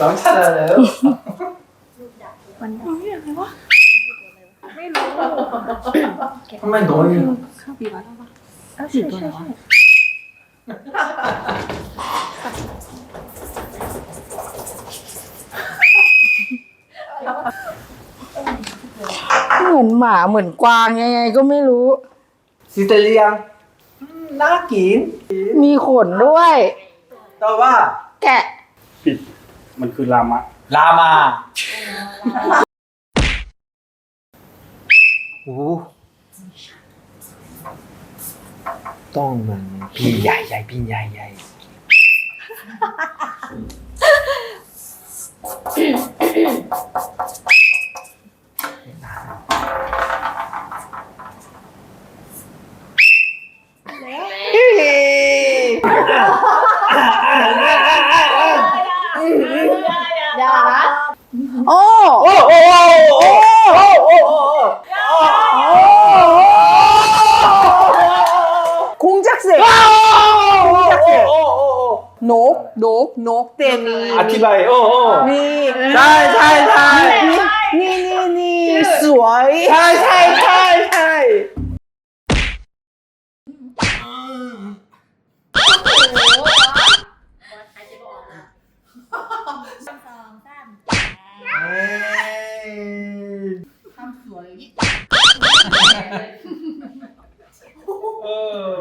น้องชนะแล้วมันดับไม่รู้ทำไมน้อยข้าวปีวัดแล้วปะอะใช่ใช่ใช่เหมือนหมาเหมือนกวางยังไงก็ไม่รู้ซีเตเลียงอืมน่ากินมีขนด้วยแต่ว่าแกะผิด มันคือลามะ ลามาโอ้ต้องมันปีใหญ่ใหญ่ปีใหญ่ใหญ่ อย่านะโอ้โอ้โอ้โอ้โอ้โอ้โอ้คุ้งจักเสกโอ้โอ้นก เออ